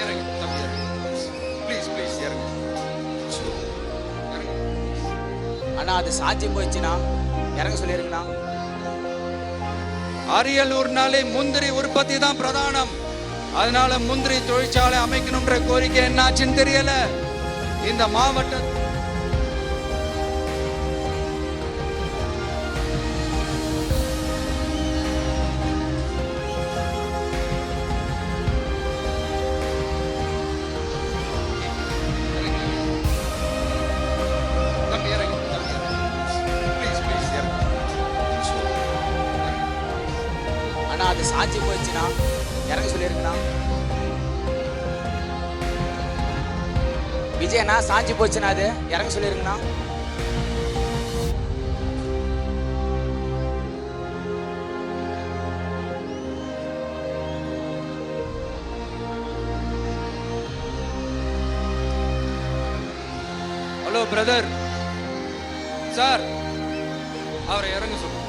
தம்பி please please அண்ணா அது சாட்சியம் போயிடுச்சுண்ணா. இறங்க சொல்லிருங்கண்ணா. அரியலூர்னாலே முந்திரி உற்பத்தி தான் பிரதானம். அதனால முந்திரி தொழிற்சாலை அமைக்கணும்ன்ற கோரிக்கை என்னாச்சுன்னு தெரியல. இந்த மாவட்ட ஆனால் அது சாட்சி போயிடுச்சுன்னா இறங்க சொல்லிருங்கண்ணா விஜயண்ணா சாட்சி போச்சுன்னா அது. இறங்க சொல்லிருங்கண்ணா ஹலோ பிரதர் சார் அவரை இறங்க சொல்லுங்க